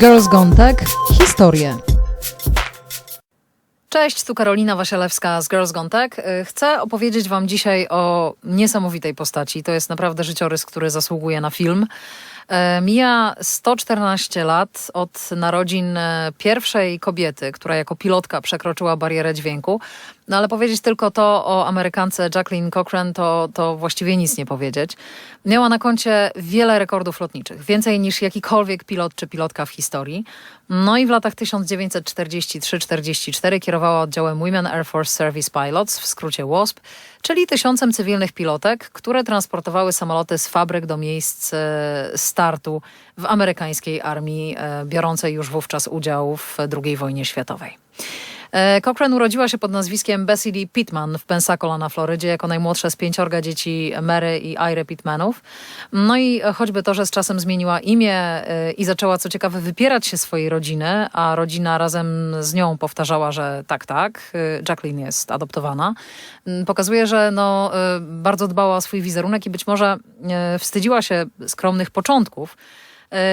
Girls Gone Tech. Historie. Cześć, tu Karolina Wasielewska z Girls Gone Tech. Y, Chcę opowiedzieć Wam dzisiaj o niesamowitej postaci. To jest naprawdę życiorys, który zasługuje na film. E, Mija 114 lat od narodzin e, pierwszej kobiety, która jako pilotka przekroczyła barierę dźwięku. No ale powiedzieć tylko to o Amerykance Jacqueline Cochran to, to właściwie nic nie powiedzieć. Miała na koncie wiele rekordów lotniczych, więcej niż jakikolwiek pilot czy pilotka w historii. No i w latach 1943-44 kierowała oddziałem Women Air Force Service Pilots, w skrócie WASP, czyli tysiącem cywilnych pilotek, które transportowały samoloty z fabryk do miejsc e, startu w amerykańskiej armii, e, biorącej już wówczas udział w II wojnie światowej. E, Cochran urodziła się pod nazwiskiem Bessie Lee Pittman w Pensacola na Florydzie jako najmłodsze z pięciorga dzieci Mary i Iry Pittmanów. No i choćby to, że z czasem zmieniła imię e, i zaczęła co ciekawe wypierać się swojej rodziny, a rodzina razem z nią powtarzała, że tak, tak, e, Jacqueline jest adoptowana, pokazuje, że no, bardzo dbała o swój wizerunek i być może wstydziła się skromnych początków,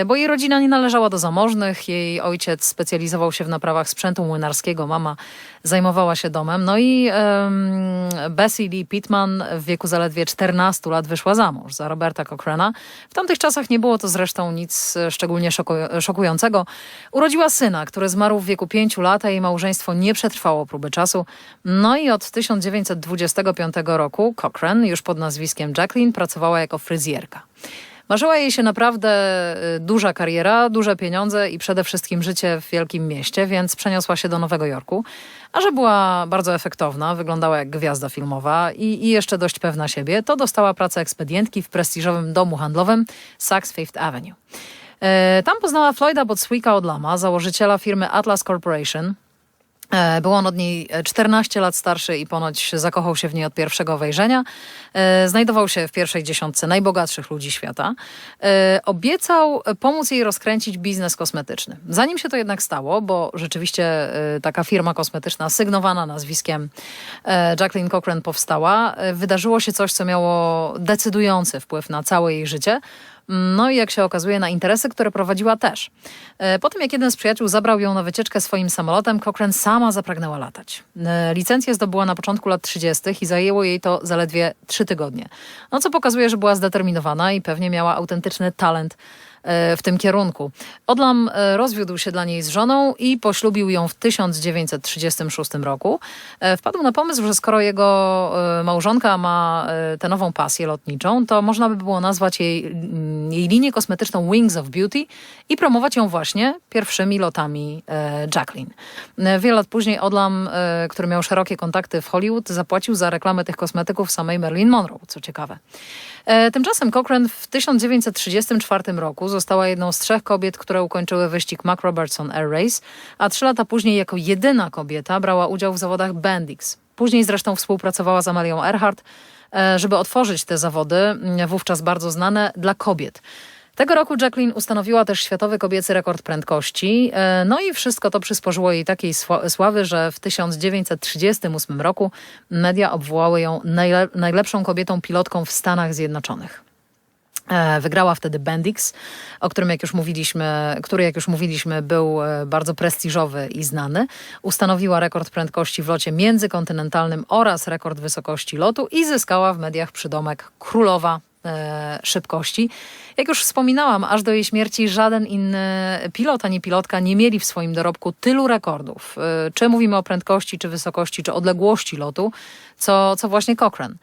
bo jej rodzina nie należała do zamożnych. Jej ojciec specjalizował się w naprawach sprzętu młynarskiego, mama zajmowała się domem. No i um, Bessie Lee Pittman w wieku zaledwie 14 lat wyszła za mąż za Roberta Cochrana. W tamtych czasach nie było to zresztą nic e, szczególnie szoku- szokującego. Urodziła syna, który zmarł w wieku 5 lat, a jej małżeństwo nie przetrwało próby czasu. No i od 1925 roku Cochran, już pod nazwiskiem Jacqueline, pracowała jako fryzjerka. Marzyła jej się naprawdę y, duża kariera, duże pieniądze i przede wszystkim życie w wielkim mieście, więc przeniosła się do Nowego Jorku. A że była bardzo efektowna, wyglądała jak gwiazda filmowa i, i jeszcze dość pewna siebie, to dostała pracę ekspedientki w prestiżowym domu handlowym Saks Fifth Avenue. E, Tam poznała Floyda Botswicka Odlama, założyciela firmy Atlas Corporation, Był on od niej 14 lat starszy i ponoć zakochał się w niej od pierwszego wejrzenia. E, Znajdował się w pierwszej dziesiątce najbogatszych ludzi świata. E, Obiecał pomóc jej rozkręcić biznes kosmetyczny. Zanim się to jednak stało, bo rzeczywiście e, taka firma kosmetyczna sygnowana nazwiskiem e, Jacqueline Cochran powstała, e, wydarzyło się coś, co miało decydujący wpływ na całe jej życie. No i jak się okazuje, na interesy, które prowadziła też. E, Po tym, jak jeden z przyjaciół zabrał ją na wycieczkę swoim samolotem, Cochrane sama zapragnęła latać. E, Licencję zdobyła na początku lat 30. i zajęło jej to zaledwie trzy tygodnie. No co pokazuje, że była zdeterminowana i pewnie miała autentyczny talent w tym kierunku. Odlam e, rozwiódł się dla niej z żoną i poślubił ją w 1936 roku. E, Wpadł na pomysł, że skoro jego e, małżonka ma e, tę nową pasję lotniczą, to można by było nazwać jej, mm, jej linię kosmetyczną Wings of Beauty i promować ją właśnie pierwszymi lotami e, Jacqueline. E, Wiele lat później Odlam, e, który miał szerokie kontakty w Hollywood, zapłacił za reklamę tych kosmetyków samej Marilyn Monroe, co ciekawe. E, Tymczasem Cochran w 1934 roku została jedną z trzech kobiet, które ukończyły wyścig Mac Robertson Air Race, a trzy lata później jako jedyna kobieta brała udział w zawodach Bendix. Później zresztą współpracowała z Amelią Earhart, e, żeby otworzyć te zawody, wówczas bardzo znane, dla kobiet. Tego roku Jacqueline ustanowiła też światowy kobiecy rekord prędkości. e, No i wszystko to przysporzyło jej takiej sła- sławy, że w 1938 roku media obwołały ją najle- najlepszą kobietą pilotką w Stanach Zjednoczonych. E, Wygrała wtedy Bendix, o którym jak już mówiliśmy, który jak już mówiliśmy był e, bardzo prestiżowy i znany. Ustanowiła rekord prędkości w locie międzykontynentalnym oraz rekord wysokości lotu i zyskała w mediach przydomek królowa e, szybkości. Jak już wspominałam, aż do jej śmierci żaden inny pilot ani pilotka nie mieli w swoim dorobku tylu rekordów. Czy mówimy o prędkości, czy wysokości, czy odległości lotu, co, co właśnie Cochrane.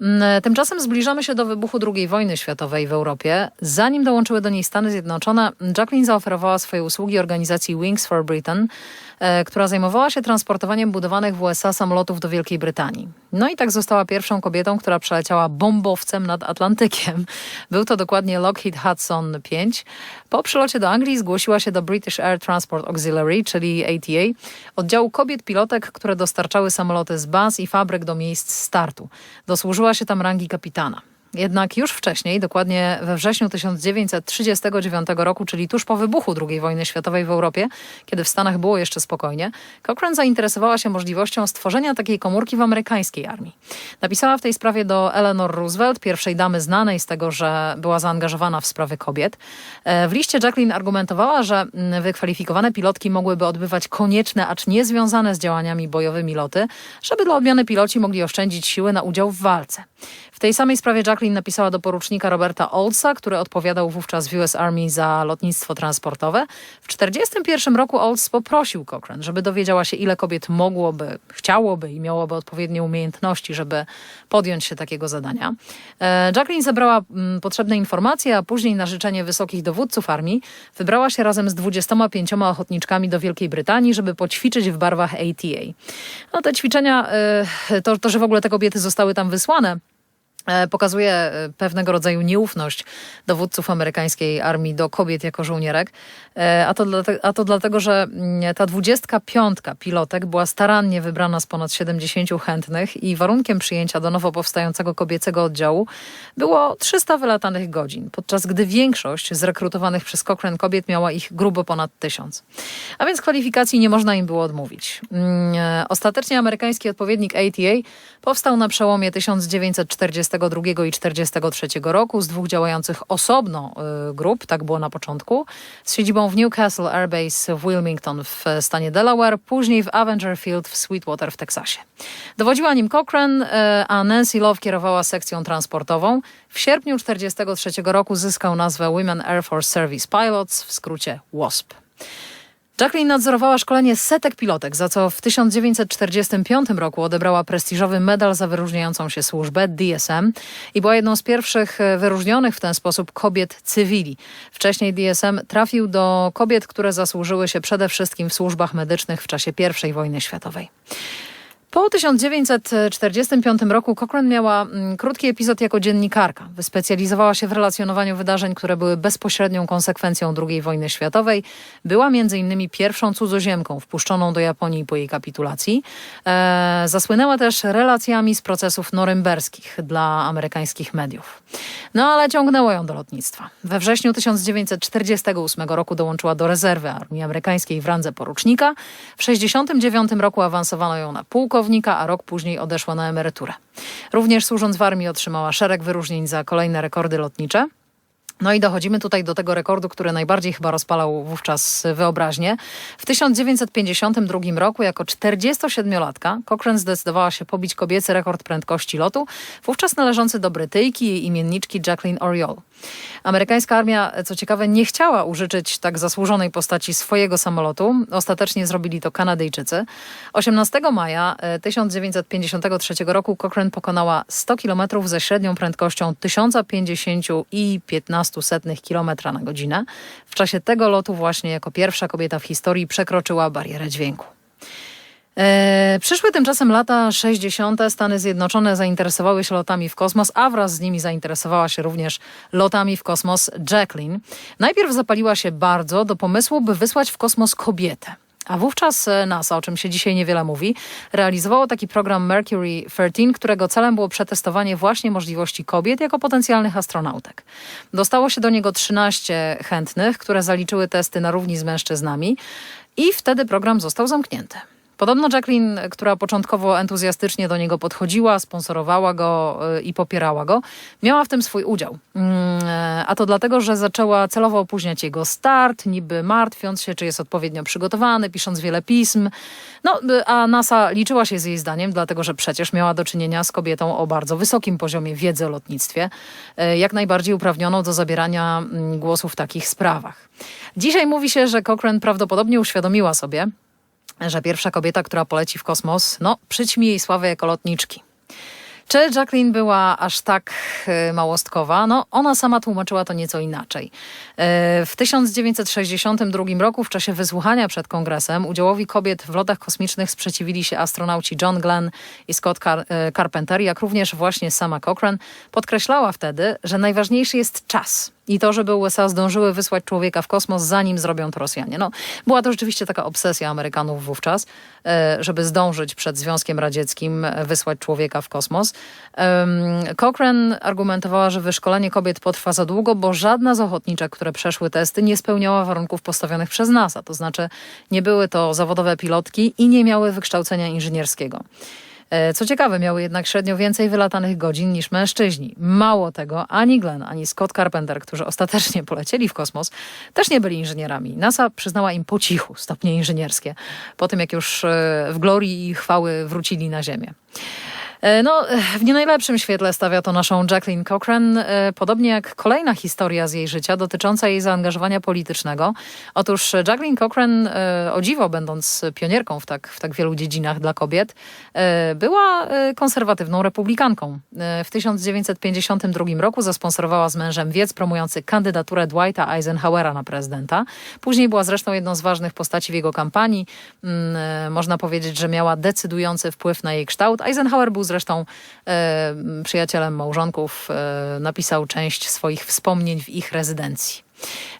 Mm, Tymczasem zbliżamy się do wybuchu II wojny światowej w Europie. Zanim dołączyły do niej Stany Zjednoczone, Jacqueline zaoferowała swoje usługi organizacji Wings for Britain, e, która zajmowała się transportowaniem budowanych w USA samolotów do Wielkiej Brytanii. No i tak została pierwszą kobietą, która przeleciała bombowcem nad Atlantykiem. Był to dokładnie Lockheed Hudson 5. Po przylocie do Anglii zgłosiła się do British Air Transport Auxiliary, czyli ATA, oddziału kobiet pilotek, które dostarczały samoloty z baz i fabryk do miejsc startu. Dosłużyła się tam rangi kapitana. Jednak już wcześniej, dokładnie we wrześniu 1939 roku, czyli tuż po wybuchu II wojny światowej w Europie, kiedy w Stanach było jeszcze spokojnie, Cochrane zainteresowała się możliwością stworzenia takiej komórki w amerykańskiej armii. Napisała w tej sprawie do Eleanor Roosevelt, pierwszej damy znanej z tego, że była zaangażowana w sprawy kobiet. E, W liście Jacqueline argumentowała, że mm, wykwalifikowane pilotki mogłyby odbywać konieczne, acz niezwiązane z działaniami bojowymi loty, żeby dla odmiany piloci mogli oszczędzić siły na udział w walce. W tej samej sprawie Jacqueline napisała do porucznika Roberta Oldsa, który odpowiadał wówczas w US Army za lotnictwo transportowe. W 1941 roku Olds poprosił Cochrane, żeby dowiedziała się, ile kobiet mogłoby, chciałoby i miałoby odpowiednie umiejętności, żeby podjąć się takiego zadania. E, Jacqueline zebrała mm, potrzebne informacje, a później na życzenie wysokich dowódców armii wybrała się razem z 25 ochotniczkami do Wielkiej Brytanii, żeby poćwiczyć w barwach ATA. No te ćwiczenia, e, to, to że w ogóle te kobiety zostały tam wysłane, pokazuje e, pewnego rodzaju nieufność dowódców amerykańskiej armii do kobiet jako żołnierek. E, A to, a to dlatego, że mm, ta dwudziestka piątka pilotek była starannie wybrana z ponad 70 chętnych i warunkiem przyjęcia do nowo powstającego kobiecego oddziału było 300 wylatanych godzin, podczas gdy większość zrekrutowanych przez Cochrane kobiet miała ich grubo ponad tysiąc. A więc kwalifikacji nie można im było odmówić. Mm, e, Ostatecznie amerykański odpowiednik ATA powstał na przełomie 1942 i 1943 roku z dwóch działających osobno y, grup, tak było na początku, z siedzibą w Newcastle Air Base w Wilmington w stanie Delaware, później w Avenger Field w Sweetwater w Teksasie. Dowodziła nim Cochrane, y, a Nancy Love kierowała sekcją transportową. W sierpniu 1943 roku zyskał nazwę Women Air Force Service Pilots, w skrócie WASP. Jacqueline nadzorowała szkolenie setek pilotek, za co w 1945 roku odebrała prestiżowy medal za wyróżniającą się służbę DSM i była jedną z pierwszych e, wyróżnionych w ten sposób kobiet cywili. Wcześniej DSM trafił do kobiet, które zasłużyły się przede wszystkim w służbach medycznych w czasie I wojny światowej. Po 1945 roku Cochrane miała mm, krótki epizod jako dziennikarka. Wyspecjalizowała się w relacjonowaniu wydarzeń, które były bezpośrednią konsekwencją II wojny światowej. Była między innymi pierwszą cudzoziemką wpuszczoną do Japonii po jej kapitulacji. E, zasłynęła też relacjami z procesów norymberskich dla amerykańskich mediów. No ale ciągnęło ją do lotnictwa. We wrześniu 1948 roku dołączyła do rezerwy armii amerykańskiej w randze porucznika. W 1969 roku awansowano ją na pułkownika, a rok później odeszła na emeryturę. Również służąc w armii otrzymała szereg wyróżnień za kolejne rekordy lotnicze. No i dochodzimy tutaj do tego rekordu, który najbardziej chyba rozpalał wówczas wyobraźnię. W 1952 roku jako 47-latka Cochrane zdecydowała się pobić kobiecy rekord prędkości lotu, wówczas należący do Brytyjki jej imienniczki Jacqueline Oriole. Amerykańska armia, co ciekawe, nie chciała użyczyć tak zasłużonej postaci swojego samolotu. Ostatecznie zrobili to Kanadyjczycy. 18 maja e, 1953 roku Cochrane pokonała 100 km ze średnią prędkością 1050,15 km na godzinę. W czasie tego lotu właśnie jako pierwsza kobieta w historii przekroczyła barierę dźwięku. E, przyszły tymczasem lata 60. Stany Zjednoczone zainteresowały się lotami w kosmos, a wraz z nimi zainteresowała się również lotami w kosmos Jacqueline. Najpierw zapaliła się bardzo do pomysłu, by wysłać w kosmos kobietę. A wówczas e, NASA, o czym się dzisiaj niewiele mówi, realizowało taki program Mercury 13, którego celem było przetestowanie właśnie możliwości kobiet jako potencjalnych astronautek. Dostało się do niego 13 chętnych, które zaliczyły testy na równi z mężczyznami i wtedy program został zamknięty. Podobno Jacqueline, która początkowo entuzjastycznie do niego podchodziła, sponsorowała go y, i popierała go, miała w tym swój udział. Mm, e, A to dlatego, że zaczęła celowo opóźniać jego start, niby martwiąc się, czy jest odpowiednio przygotowany, pisząc wiele pism. No, y, a NASA liczyła się z jej zdaniem, dlatego że przecież miała do czynienia z kobietą o bardzo wysokim poziomie wiedzy o lotnictwie, e, jak najbardziej uprawnioną do zabierania mm, głosu w takich sprawach. Dzisiaj mówi się, że Cochrane prawdopodobnie uświadomiła sobie, że pierwsza kobieta, która poleci w kosmos, no, przyćmi jej sławę jako lotniczki. Czy Jacqueline była aż tak e, małostkowa? No, ona sama tłumaczyła to nieco inaczej. E, W 1962 roku, w czasie wysłuchania przed kongresem, udziałowi kobiet w lotach kosmicznych sprzeciwili się astronauci John Glenn i Scott Car- e, Carpenter, jak również właśnie sama Cochrane. Podkreślała wtedy, że najważniejszy jest czas. I to, żeby USA zdążyły wysłać człowieka w kosmos, zanim zrobią to Rosjanie. No, była to rzeczywiście taka obsesja Amerykanów wówczas, żeby zdążyć przed Związkiem Radzieckim wysłać człowieka w kosmos. Cochrane argumentowała, że wyszkolenie kobiet potrwa za długo, bo żadna z ochotniczek, które przeszły testy, nie spełniała warunków postawionych przez NASA. To znaczy, nie były to zawodowe pilotki i nie miały wykształcenia inżynierskiego. E, Co ciekawe, miały jednak średnio więcej wylatanych godzin niż mężczyźni. Mało tego, ani Glenn, ani Scott Carpenter, którzy ostatecznie polecieli w kosmos, też nie byli inżynierami. NASA przyznała im po cichu stopnie inżynierskie, po tym jak już e, w glorii i chwały wrócili na Ziemię. E, No, w nie najlepszym świetle stawia to naszą Jacqueline Cochran, e, podobnie jak kolejna historia z jej życia dotycząca jej zaangażowania politycznego. Otóż Jacqueline Cochran, e, o dziwo będąc pionierką w tak, w tak wielu dziedzinach dla kobiet, była konserwatywną republikanką. W 1952 roku zasponsorowała z mężem wiec promujący kandydaturę Dwighta Eisenhowera na prezydenta. Później była zresztą jedną z ważnych postaci w jego kampanii. Mm, Można powiedzieć, że miała decydujący wpływ na jej kształt. Eisenhower był zresztą e, przyjacielem małżonków. E, napisał część swoich wspomnień w ich rezydencji.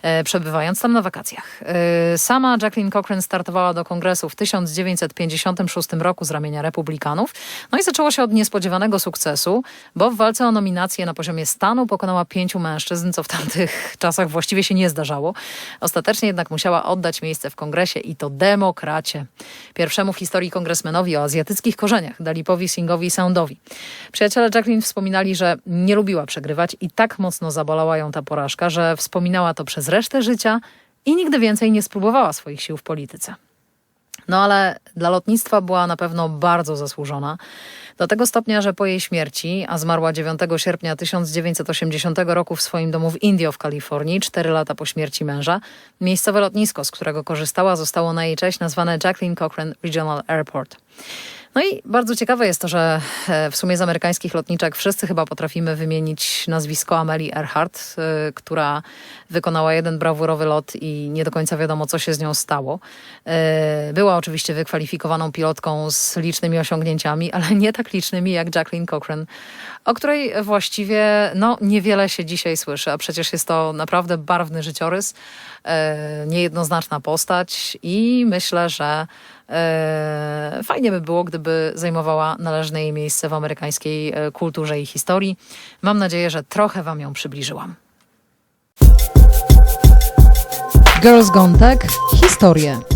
E, Przebywając tam na wakacjach. E, Sama Jacqueline Cochran startowała do kongresu w 1956 roku z ramienia Republikanów. No i zaczęło się od niespodziewanego sukcesu, bo w walce o nominację na poziomie stanu pokonała pięciu mężczyzn, co w tamtych czasach właściwie się nie zdarzało. Ostatecznie jednak musiała oddać miejsce w kongresie i to demokracie. Pierwszemu w historii kongresmenowi o azjatyckich korzeniach, Dalipowi Singhowi Soundowi. Przyjaciele Jacqueline wspominali, że nie lubiła przegrywać i tak mocno zabolała ją ta porażka, że wspominała to przez resztę życia i nigdy więcej nie spróbowała swoich sił w polityce. No ale dla lotnictwa była na pewno bardzo zasłużona. Do tego stopnia, że po jej śmierci, a zmarła 9 sierpnia 1980 roku w swoim domu w Indio w Kalifornii, cztery lata po śmierci męża, miejscowe lotnisko, z którego korzystała, zostało na jej cześć nazwane Jacqueline Cochran Regional Airport. No i bardzo ciekawe jest to, że e, w sumie z amerykańskich lotniczek wszyscy chyba potrafimy wymienić nazwisko Amelie Earhart, e, która wykonała jeden brawurowy lot i nie do końca wiadomo, co się z nią stało. E, Była oczywiście wykwalifikowaną pilotką z licznymi osiągnięciami, ale nie tak licznymi jak Jacqueline Cochran, o której właściwie no, niewiele się dzisiaj słyszy, a przecież jest to naprawdę barwny życiorys, niejednoznaczna postać i myślę, że fajnie by było, gdyby zajmowała należne jej miejsce w amerykańskiej e, kulturze i historii. Mam nadzieję, że trochę Wam ją przybliżyłam. Girls Gone Tech. Historie.